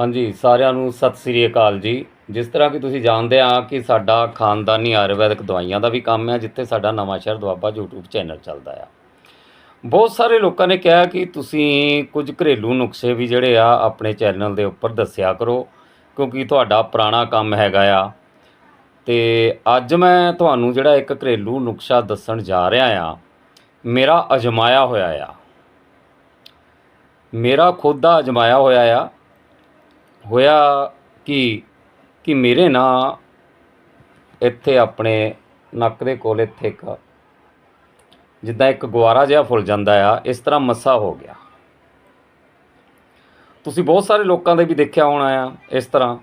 ਹਾਂਜੀ, ਸਾਰਿਆਂ ਨੂੰ ਸਤਿ ਸ੍ਰੀ ਅਕਾਲ ਜੀ। ਜਿਸ ਤਰ੍ਹਾਂ ਕਿ ਤੁਸੀਂ ਜਾਣਦੇ ਆ ਕਿ ਸਾਡਾ ਖਾਨਦਾਨੀ ਆਯੁਰਵੈਦਿਕ ਦਵਾਈਆਂ ਦਾ ਵੀ ਕੰਮ ਹੈ, ਜਿੱਥੇ ਸਾਡਾ ਨਵਾਂਸ਼ਹਿਰ ਦੁਆਬਾ YouTube ਚੈਨਲ ਚੱਲਦਾ ਆ। ਬਹੁਤ ਸਾਰੇ ਲੋਕਾਂ ਨੇ ਕਿਹਾ ਕਿ ਤੁਸੀਂ ਕੁਝ ਘਰੇਲੂ ਨੁਸਖੇ ਵੀ ਜਿਹੜੇ ਆ, ਆਪਣੇ ਚੈਨਲ ਦੇ ਉੱਪਰ ਦੱਸਿਆ ਕਰੋ, ਕਿਉਂਕਿ ਤੁਹਾਡਾ ਪੁਰਾਣਾ ਕੰਮ ਹੈਗਾ ਆ। ਤੇ ਅੱਜ ਮੈਂ ਤੁਹਾਨੂੰ ਜਿਹੜਾ ਇੱਕ ਘਰੇਲੂ ਨੁਸਖਾ ਦੱਸਣ ਜਾ ਰਿਹਾ ਆ, ਮੇਰਾ ਅਜਮਾਇਆ ਹੋਇਆ ਆ। ਮੇਰਾ ਖੁਦ ਦਾ ਅਜਮਾਇਆ ਹੋਇਆ ਆ ਹੋਇਆ ਕਿ ਕਿ ਮੇਰੇ ਨਾ ਇੱਥੇ ਆਪਣੇ ਨੱਕ ਦੇ ਕੋਲ ਇੱਥੇ ਇੱਕ, ਜਿੱਦਾਂ ਇੱਕ ਗੁਆਰਾ ਜਿਹਾ ਫੁੱਲ ਜਾਂਦਾ ਆ, ਇਸ ਤਰ੍ਹਾਂ ਮੱਸਾ ਹੋ ਗਿਆ। ਤੁਸੀਂ ਬਹੁਤ ਸਾਰੇ ਲੋਕਾਂ ਦੇ ਵੀ ਦੇਖਿਆ ਹੋਣਾ ਆ, ਇਸ ਤਰ੍ਹਾਂ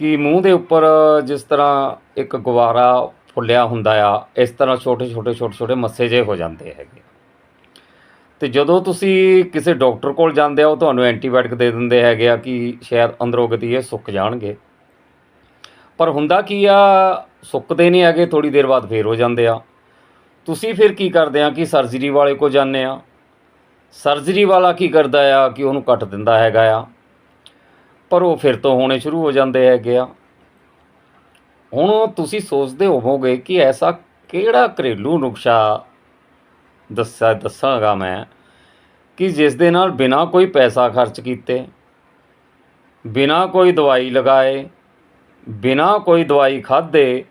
ਕਿ ਮੂੰਹ ਦੇ ਉੱਪਰ ਜਿਸ ਤਰ੍ਹਾਂ ਇੱਕ ਗੁਆਰਾ ਫੁੱਲਿਆ ਹੁੰਦਾ ਆ, ਇਸ ਤਰ੍ਹਾਂ ਛੋਟੇ ਛੋਟੇ ਛੋਟੇ ਛੋਟੇ ਮੱਸੇ ਜੇ ਹੋ ਜਾਂਦੇ ਹੈਗੇ। ਤੇ ਜਦੋਂ ਤੁਸੀਂ ਕਿਸੇ ਡਾਕਟਰ ਕੋਲ ਜਾਂਦੇ ਆ ਉਹ ਤੁਹਾਨੂੰ ਐਂਟੀਬਾਇਓਟਿਕ ਦੇ ਦਿੰਦੇ ਹੈਗੇ ਆ ਕਿ ਸ਼ਾਇਦ ਅੰਦਰੋਂ ਗਤੀ ਇਹ ਸੁੱਕ ਜਾਣਗੇ। ਪਰ ਹੁੰਦਾ ਕੀ ਆ, ਸੁੱਕਦੇ ਨਹੀਂ ਹੈਗੇ ਥੋੜੀ ਦੇਰ ਬਾਅਦ ਫੇਰ ਹੋ ਜਾਂਦੇ ਆ। ਤੁਸੀਂ ਫਿਰ ਕੀ ਕਰਦੇ ਆ ਕਿ ਸਰਜਰੀ ਵਾਲੇ ਕੋਲ ਜਾਂਦੇ ਆ। ਸਰਜਰੀ ਵਾਲਾ ਕੀ ਕਰਦਾ ਆ ਕਿ ਉਹਨੂੰ ਕੱਟ ਦਿੰਦਾ ਹੈਗਾ ਆ। ਪਰ ਉਹ ਫਿਰ ਤੋਂ ਹੋਣੇ ਸ਼ੁਰੂ ਹੋ ਜਾਂਦੇ ਹੈਗੇ ਆ। ਹੁਣ ਤੁਸੀਂ ਸੋਚਦੇ ਹੋਵੋਗੇ ਕਿ ਐਸਾ ਕਿਹੜਾ ਘਰੇਲੂ ਨੁਕਸ਼ਾ ਦੱਸਿਆ, ਦੱਸਾਂਗਾ ਮੈਂ ਕਿ ਜਿਸ ਦੇ ਨਾਲ ਬਿਨਾ ਕੋਈ ਪੈਸਾ ਖਰਚ ਕੀਤੇ, ਬਿਨਾ ਕੋਈ ਦਵਾਈ ਲਗਾਏ, ਬਿਨਾ ਕੋਈ ਦਵਾਈ ਖਾਦੇ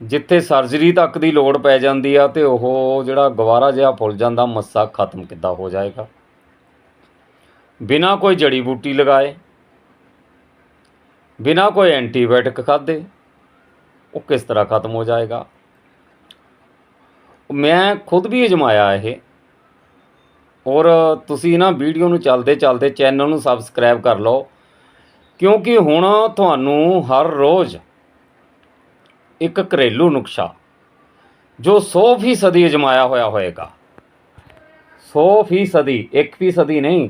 ਜਿੱਥੇ ਸਰਜਰੀ ਤੱਕ ਦੀ ਲੋੜ ਪੈ ਜਾਂਦੀ ਆ ਤੇ ਉਹ ਜਿਹੜਾ ਗਵਾਰਾ ਜਿਹਾ ਫੁੱਲ ਜਾਂਦਾ, ਮੱਸਾ ਖਤਮ ਕਿੱਦਾਂ ਹੋ ਜਾਏਗਾ? ਬਿਨਾ ਕੋਈ ਜੜੀ ਬੂਟੀ ਲਗਾਏ, ਬਿਨਾ ਕੋਈ ਐਂਟੀਬਾਇਓਟਿਕ ਖਾਦੇ ਉਹ ਕਿਸ ਤਰ੍ਹਾਂ ਖਤਮ ਹੋ ਜਾਏਗਾ? ਮੈਂ ਖੁਦ ਵੀ ਅਜਮਾਇਆ ਇਹ। ਔਰ ਤੁਸੀਂ ਨਾ ਵੀਡੀਓ ਨੂੰ ਚੱਲਦੇ ਚੱਲਦੇ ਚੈਨਲ ਨੂੰ ਸਬਸਕ੍ਰਾਈਬ ਕਰ ਲਓ। ਕਿਉਂਕਿ ਹੁਣ ਤੁਹਾਨੂੰ ਹਰ ਰੋਜ਼ ਇੱਕ ਘਰੇਲੂ ਨੁਕਸ਼ਾ, ਜੋ 100% ਅਜਮਾਇਆ ਹੋਇਆ ਹੋਏਗਾ। 100% 1% ਨਹੀਂ,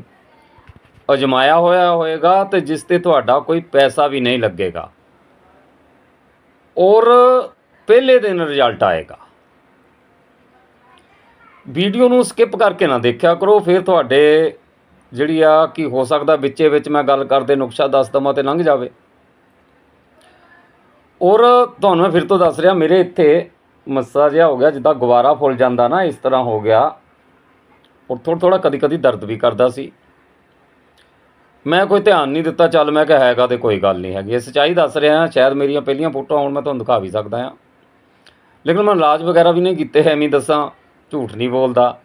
ਅਜਮਾਇਆ ਹੋਇਆ ਹੋਏਗਾ ਤੇ ਜਿਸ ਤੇ ਤੁਹਾਡਾ ਕੋਈ ਪੈਸਾ ਵੀ ਨਹੀਂ ਲੱਗੇਗਾ। ਔਰ ਪਹਿਲੇ ਦਿਨ ਰਿਜ਼ਲਟ ਆਏਗਾ। ਵੀਡੀਓ ਨੂੰ ਸਕਿਪ ਕਰਕੇ ਨਾ ਦੇਖਿਆ ਕਰੋ, ਫਿਰ ਤੁਹਾਡੇ ਜਿਹੜੀ ਆ ਕਿ ਹੋ ਸਕਦਾ, ਵਿੱਚੇ ਵਿੱਚ ਮੈਂ ਗੱਲ ਕਰਦੇ ਨੁਕਸ਼ਾ ਦੱਸ ਦਵਾਂ ਤੇ ਲੰਘ ਜਾਵੇ। ਔਰ ਤੁਹਾਨੂੰ ਮੈਂ ਫਿਰ ਤੋਂ ਦੱਸ ਰਿਹਾ, ਮੇਰੇ ਇੱਥੇ ਮੱਸਾ ਜਿਹਾ ਹੋ ਗਿਆ, ਜਿੱਦਾਂ ਗੁਬਾਰਾ ਫੁੱਲ ਜਾਂਦਾ ਨਾ, ਇਸ ਤਰ੍ਹਾਂ ਹੋ ਗਿਆ। ਔਰ ਥੋੜਾ ਥੋੜਾ ਕਦੀ ਕਦੀ ਦਰਦ ਵੀ ਕਰਦਾ ਸੀ। ਮੈਂ ਕੋਈ ਧਿਆਨ ਨਹੀਂ ਦਿੱਤਾ, ਚੱਲ ਮੈਂ ਕਿਹਾ ਹੈਗਾ ਤੇ ਕੋਈ ਗੱਲ ਨਹੀਂ ਹੈਗੀ। ਇਹ ਸੱਚਾਈ ਦੱਸ ਰਿਹਾ, ਸ਼ਾਇਦ ਮੇਰੀਆਂ ਪਹਿਲੀਆਂ ਫੋਟੋਆਂ ਹੁਣ, ਮੈਂ ਤੁਹਾਨੂੰ ਦਿਖਾ ਵੀ ਸਕਦਾ ਹਾਂ। ਲੇਕਿਨ ਮੈਂ ਇਲਾਜ ਵਗੈਰਾ ਵੀ ਨਹੀਂ ਕੀਤੇ, ਐਵੇਂ ਹੀ ਦੱਸਾਂ। ਝੂਠ ਨਹੀਂ ਬੋਲਦਾ।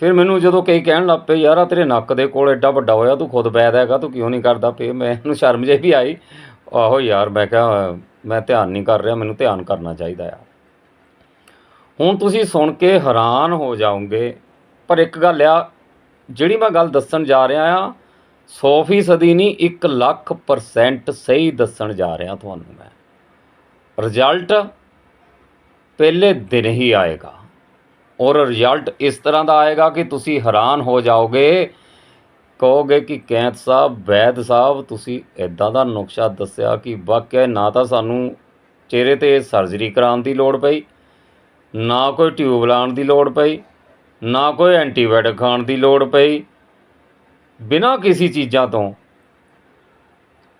ਫਿਰ ਮੈਨੂੰ ਜਦੋਂ ਕਈ ਕਹਿਣ ਲੱਗ ਪਏ, ਯਾਰ ਆ ਤੇਰੇ ਨੱਕ ਦੇ ਕੋਲ ਐਡਾ ਵੱਡਾ ਹੋਇਆ, ਤੂੰ ਖੁਦ ਬੈਦ ਹੈਗਾ, ਤੂੰ ਕਿਉਂ ਨਹੀਂ ਕਰਦਾ? ਪਏ ਮੈਨੂੰ ਸ਼ਰਮ ਜਿਹੀ ਵੀ ਆਈ। ਆਹੋ ਯਾਰ, ਮੈਂ ਕਿਹਾ, ਮੈਂ ਧਿਆਨ ਨਹੀਂ ਕਰ ਰਿਹਾ, ਮੈਨੂੰ ਧਿਆਨ ਕਰਨਾ ਚਾਹੀਦਾ ਆ। ਹੁਣ ਤੁਸੀਂ ਸੁਣ ਕੇ ਹੈਰਾਨ ਹੋ ਜਾਓਗੇ। ਪਰ ਇੱਕ ਗੱਲ ਆ, ਜਿਹੜੀ ਮੈਂ ਗੱਲ ਦੱਸਣ ਜਾ ਰਿਹਾ ਆ 100% ਨਹੀਂ 1 ਲੱਖ ਪਰਸੈਂਟ ਸਹੀ ਦੱਸਣ ਜਾ ਰਿਹਾ ਤੁਹਾਨੂੰ ਮੈਂ। ਰਿਜ਼ਲਟ ਪਹਿਲੇ ਦਿਨ ਹੀ ਆਏਗਾ। ਔਰ ਰਿਜ਼ਲਟ ਇਸ ਤਰ੍ਹਾਂ ਦਾ ਆਏਗਾ ਕਿ ਤੁਸੀਂ ਹੈਰਾਨ ਹੋ ਜਾਓਗੇ। ਕਹੋਗੇ ਕਿ ਕੈਂਤ ਸਾਹਿਬ, ਵੈਦ ਸਾਹਿਬ, ਤੁਸੀਂ ਇਦਾਂ ਦਾ ਨੁਕਸ਼ਾ ਦੱਸਿਆ ਕਿ ਵਾਕਿਆ ਨਾ ਤਾਂ ਸਾਨੂੰ ਚਿਹਰੇ ਤੇ ਸਰਜਰੀ ਕਰਾਉਣ ਦੀ ਲੋੜ ਪਈ, ਨਾ ਕੋਈ ਟਿਊਬ ਲਾਉਣ ਦੀ ਲੋੜ ਪਈ, ਨਾ ਕੋਈ ਐਂਟੀਬਾਇਓਟਿਕ ਖਾਣ ਦੀ ਲੋੜ ਪਈ। ਬਿਨਾਂ ਕਿਸੇ ਚੀਜ਼ਾਂ ਤੋਂ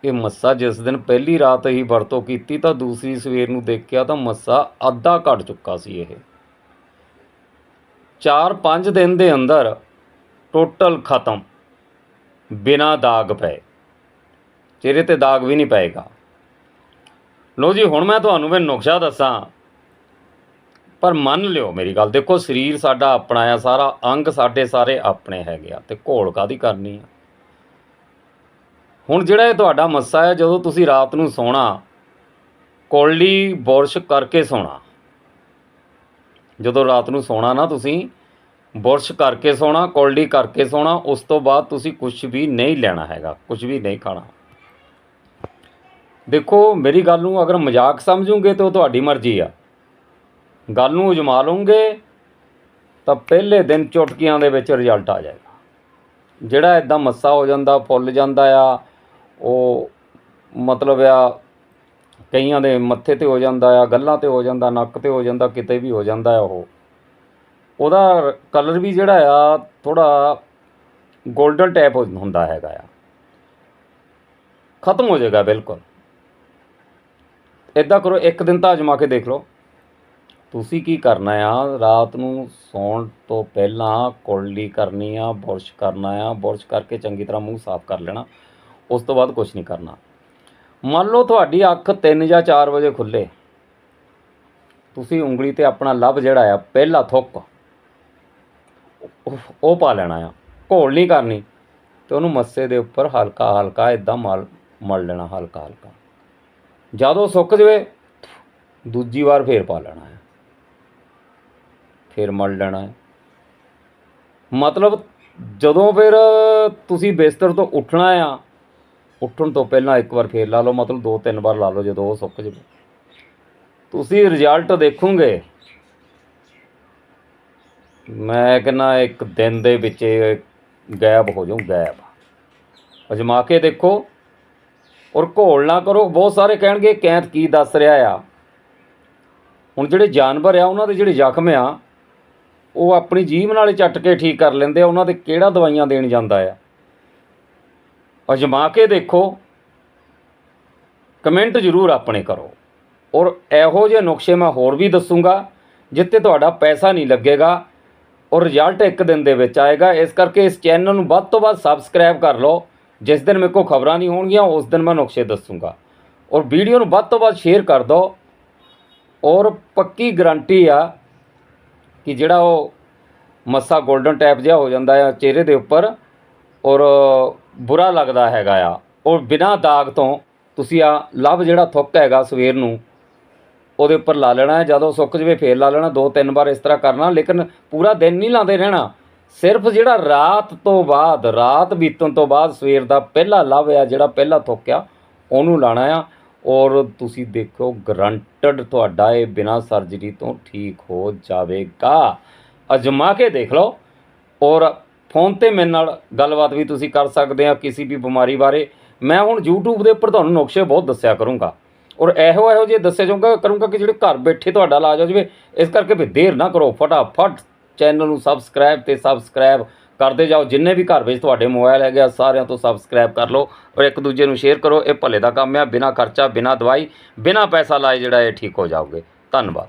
ਇਹ ਮੱਸਾ ਜਿਸ ਦਿਨ ਪਹਿਲੀ ਰਾਤ ਹੀ ਵਰਤੋਂ ਕੀਤੀ ਤਾਂ ਦੂਸਰੀ ਸਵੇਰ ਨੂੰ ਦੇਖਿਆ ਤਾਂ ਮੱਸਾ ਅੱਧਾ ਘਟ ਚੁੱਕਾ ਸੀ ਇਹ। 4-5 ਦਿਨ ਦੇ ਅੰਦਰ ਟੋਟਲ ਖਤਮ। ਬਿਨਾਂ ਦਾਗ ਪਏ। ਚਿਹਰੇ ਤੇ ਦਾਗ ਵੀ ਨਹੀਂ ਪਏਗਾ। ਲੋ ਜੀ, ਹੁਣ ਮੈਂ ਤੁਹਾਨੂੰ ਵੀ ਨੁਕਸ਼ਾ ਦੱਸਾਂ। ਪਰ ਮੰਨ ਲਿਓ ਮੇਰੀ ਗੱਲ, ਦੇਖੋ ਸਰੀਰ ਸਾਡਾ ਆਪਣਾ ਆ, ਸਾਰਾ ਅੰਗ ਸਾਡੇ ਸਾਰੇ ਆਪਣੇ ਹੈਗੇ ਆ ਤੇ ਘੋਲ ਕਾਦੀ ਕਰਨੀ ਆ? ਹੁਣ ਜਿਹੜਾ ਇਹ ਤੁਹਾਡਾ ਮੱਸਾ ਹੈ ਜਦੋਂ ਤੁਸੀਂ ਰਾਤ ਨੂੰ ਸੌਣਾ, ਕੋਲੀ ਬੁਰਸ਼ ਕਰਕੇ ਸੌਣਾ ਜਦੋਂ ਰਾਤ ਨੂੰ ਸੌਣਾ ਨਾ ਤੁਸੀਂ, ਬੁਰਸ਼ ਕਰਕੇ ਸੌਣਾ, ਕੋਲਡੀ ਕਰਕੇ ਸੌਣਾ, ਉਸ ਤੋਂ ਬਾਅਦ ਤੁਸੀਂ ਕੁਝ ਵੀ ਨਹੀਂ ਲੈਣਾ ਹੈਗਾ ਕੁਝ ਵੀ ਨਹੀਂ ਖਾਣਾ। ਦੇਖੋ, ਮੇਰੀ ਗੱਲ ਨੂੰ ਅਗਰ ਮਜ਼ਾਕ ਸਮਝੋਗੇ ਤਾਂ ਉਹ ਤੁਹਾਡੀ ਮਰਜ਼ੀ ਆ। ਗੱਲ ਨੂੰ ਉਜਮਾ ਲਓਗੇ, ਤਾਂ ਪਹਿਲੇ ਦਿਨ ਚੁਟਕੀਆਂ ਦੇ ਵਿੱਚ ਰਿਜ਼ਲਟ ਆ ਜਾਏਗਾ। ਜਿਹੜਾ ਇਦਾਂ ਮੱਸਾ ਹੋ ਜਾਂਦਾ, ਫੁੱਲ ਜਾਂਦਾ ਆ, ਉਹ ਮਤਲਬ ਆ ਕਈਆਂ ਦੇ ਮੱਥੇ ਤੇ ਹੋ ਜਾਂਦਾ ਆ, ਗੱਲਾਂ ਤੇ ਹੋ ਜਾਂਦਾ, ਨੱਕ ਤੇ ਹੋ ਜਾਂਦਾ, ਕਿਤੇ ਵੀ ਹੋ ਜਾਂਦਾ ਆ ਉਹ। ਉਹਦਾ ਕਲਰ ਵੀ ਜਿਹੜਾ ਆ ਥੋੜਾ 골ਡਨ ਟਾਈਪ ਹੁੰਦਾ ਹੈਗਾ ਆ। ਖਤਮ ਹੋ ਜਾਏਗਾ ਬਿਲਕੁਲ। ਇਦਾਂ ਕਰੋ, ਇੱਕ ਦਿਨ ਤਾਂ ਅਜਮਾ ਕੇ ਦੇਖ ਲਓ। ਤੁਸੀਂ ਕੀ ਕਰਨਾ ਆ, ਰਾਤ ਨੂੰ ਸੌਣ ਤੋਂ ਪਹਿਲਾਂ ਕੋਲਡੀ ਕਰਨੀ ਆ, ਬੁਰਸ਼ ਕਰਨਾ ਆ, ਬੁਰਸ਼ ਕਰਕੇ ਚੰਗੀ ਤਰ੍ਹਾਂ ਮੂੰਹ ਸਾਫ਼ ਕਰ ਲੈਣਾ। ਉਸ ਤੋਂ ਬਾਅਦ ਕੁਝ ਨਹੀਂ ਕਰਨਾ। ਮੰਨ ਲਓ ਤੁਹਾਡੀ ਅੱਖ 3 ਜਾਂ 4 ਵਜੇ ਖੁੱਲੇ ਤੁਸੀਂ ਉਂਗਲੀ ਤੇ ਆਪਣਾ ਲੱਭ ਜਿਹੜਾ ਆ, ਪਹਿਲਾ ਥੁੱਕ, ਉਹ- ਪਾ ਲੈਣਾ ਆ। ਘੋਲ ਨਹੀਂ ਕਰਨੀ। ਤੇ ਉਹਨੂੰ ਮੱਸੇ ਦੇ ਉੱਪਰ ਹਲਕਾ ਹਲਕਾ ਇਦਾਂ ਮਲ ਮਲ ਲੈਣਾ, ਹਲਕਾ ਹਲਕਾ। ਜਦੋਂ ਸੁੱਕ ਜਵੇ, ਦੂਜੀ ਵਾਰ ਫੇਰ ਪਾ ਲੈਣਾ ਹੈ ਫਿਰ ਮਲ ਲੈਣਾ ਹੈ ਮਤਲਬ ਜਦੋਂ ਫਿਰ ਤੁਸੀਂ ਬਿਸਤਰ ਤੋਂ ਉੱਠਣਾ ਆ ਉੱਠਣ ਤੋਂ ਪਹਿਲਾਂ ਇੱਕ ਵਾਰ ਫੇਰ ਲਾ ਲਓ, ਮਤਲਬ ਦੋ ਤਿੰਨ ਵਾਰ ਲਾ ਲਓ ਜਦੋਂ ਉਹ ਸੁੱਕ ਜਾਵੇ। ਤੁਸੀਂ ਰਿਜ਼ਲਟ ਦੇਖੋਗੇ। ਮੈਂ ਕਹਿੰਦਾ ਇੱਕ ਦਿਨ ਦੇ ਵਿੱਚ ਇਹ ਗਾਇਬ ਹੋ ਜਾਊ, ਗਾਇਬ। ਅਜਮਾ ਕੇ ਦੇਖੋ ਔਰ ਘੋਲ ਨਾ ਕਰੋ, ਬਹੁਤ ਸਾਰੇ ਕਹਿਣਗੇ, ਕੈਂਤ ਕੀ ਦੱਸ ਰਿਹਾ ਆ। ਹੁਣ ਜਿਹੜੇ ਜਾਨਵਰ ਆ, ਉਹਨਾਂ ਦੇ ਜਿਹੜੇ ਜ਼ਖਮ ਆ, ਉਹ ਆਪਣੀ ਜੀਭ ਨਾਲ ਚੱਟ ਕੇ ਠੀਕ ਕਰ ਲੈਂਦੇ ਆ, ਉਹਨਾਂ ਦੇ ਕਿਹੜਾ ਦਵਾਈਆਂ ਦੇਣ ਜਾਂਦਾ ਆ? ਅਜਮਾ ਕੇ ਦੇਖੋ। ਕਮੈਂਟ ਜ਼ਰੂਰ ਆਪਣੇ ਕਰੋ। ਔਰ ਇਹੋ ਜਿਹੇ ਨੁਕਸੇ ਮੈਂ ਹੋਰ ਵੀ ਦੱਸੂਗਾ ਜਿੱਤੇ ਤੁਹਾਡਾ ਪੈਸਾ ਨਹੀਂ ਲੱਗੇਗਾ ਔਰ ਰਿਜ਼ਲਟ ਇੱਕ ਦਿਨ ਦੇ ਵਿੱਚ ਆਏਗਾ। ਇਸ ਕਰਕੇ ਇਸ ਚੈਨਲ ਨੂੰ ਵੱਧ ਤੋਂ ਵੱਧ ਸਬਸਕ੍ਰਾਈਬ ਕਰ ਲਓ। ਜਿਸ ਦਿਨ ਮੇਰੇ ਕੋਲ ਖਬਰਾਂ ਨਹੀਂ ਹੋਣਗੀਆਂ, ਉਸ ਦਿਨ ਮੈਂ ਨੁਕਸੇ ਦੱਸੂਗਾ। ਔਰ ਵੀਡੀਓ ਨੂੰ ਵੱਧ ਤੋਂ ਵੱਧ ਸ਼ੇਅਰ ਕਰ ਦਿਓ। ਔਰ ਪੱਕੀ ਗਾਰੰਟੀ ਆ ਕਿ ਜਿਹੜਾ ਉਹ ਮੱਸਾ 골ਡਨ ਟੈਪ ਜਿਹਾ ਹੋ ਜਾਂਦਾ ਆ ਚਿਹਰੇ ਦੇ ਉੱਪਰ ਔਰ ਬੁਰਾ ਲੱਗਦਾ ਹੈਗਾ ਆ। ਔਰ ਬਿਨਾਂ ਦਾਗ ਤੋਂ ਤੁਸੀਂ ਆ ਲਵ ਜਿਹੜਾ ਥੁੱਕ ਹੈਗਾ ਸਵੇਰ ਨੂੰ, ਉਹਦੇ ਉੱਪਰ ਲਾ ਲੈਣਾ ਹੈ। ਜਦੋਂ ਸੁੱਕ ਜਵੇ ਫੇਰ ਲਾ ਲੈਣਾ, ਦੋ ਤਿੰਨ ਵਾਰ ਇਸ ਤਰ੍ਹਾਂ ਕਰਨਾ। ਲੇਕਿਨ ਪੂਰਾ ਦਿਨ ਨਹੀਂ ਲਾਉਂਦੇ ਰਹਿਣਾ। ਸਿਰਫ ਜਿਹੜਾ ਰਾਤ ਤੋਂ ਬਾਅਦ, ਰਾਤ ਬੀਤਣ ਤੋਂ ਬਾਅਦ ਸਵੇਰ ਦਾ ਪਹਿਲਾ ਲਵ ਆ, ਜਿਹੜਾ ਪਹਿਲਾ ਥੁੱਕ ਆ, ਉਹਨੂੰ ਲਾਣਾ ਆ। ਔਰ ਤੁਸੀਂ ਦੇਖੋ ਗਰੰਟਡ ਤੁਹਾਡਾ ਇਹ ਬਿਨਾਂ ਸਰਜਰੀ ਤੋਂ ਠੀਕ ਹੋ ਜਾਵੇਗਾ। ਅਜਮਾ ਕੇ ਦੇਖ ਲਓ। ਔਰ ਫੋਨ ਤੇ ਮੇਰੇ ਨਾਲ ਗੱਲਬਾਤ ਵੀ ਤੁਸੀਂ ਕਰ ਸਕਦੇ ਆ ਕਿਸੇ ਵੀ ਬਿਮਾਰੀ ਬਾਰੇ। ਮੈਂ ਹੁਣ YouTube ਦੇ ਉੱਪਰ ਤੁਹਾਨੂੰ ਨੁਕਸੇ ਬਹੁਤ ਦੱਸਿਆ ਕਰੂੰਗਾ। ਔਰ ਇਹੋ ਇਹੋ ਜਿਹੇ ਦੱਸਿਆ ਜਾਊਗਾ, ਕਰੂੰਗਾ ਕਿ ਜਿਹੜੇ ਘਰ ਬੈਠੇ ਤੁਹਾਡਾ ਇਲਾਜ ਹੋ ਜਾਵੇ, ਇਸ ਕਰਕੇ ਵੀ ਦੇਰ ਨਾ ਕਰੋ। ਫਟਾਫਟ ਚੈਨਲ ਨੂੰ ਸਬਸਕ੍ਰਾਈਬ ਤੇ ਸਬਸਕ੍ਰਾਈਬ ਕਰਦੇ ਜਾਓ। ਜਿੰਨੇ ਵੀ ਘਰ ਵਿੱਚ ਤੁਹਾਡੇ ਮੋਬਾਈਲ ਹੈਗੇ ਆ, ਸਾਰਿਆਂ ਤੋਂ ਸਬਸਕ੍ਰਾਈਬ ਕਰ ਲਓ ਔਰ ਇੱਕ ਦੂਜੇ ਨੂੰ ਸ਼ੇਅਰ ਕਰੋ। ਇਹ ਭਲੇ ਦਾ ਕੰਮ ਆ। ਬਿਨਾ ਖਰਚਾ, ਬਿਨਾ ਦਵਾਈ, ਬਿਨਾ ਪੈਸਾ ਲਾਏ ਜਿਹੜਾ ਇਹ ਠੀਕ ਹੋ ਜਾਓਗੇ। ਧੰਨਵਾਦ।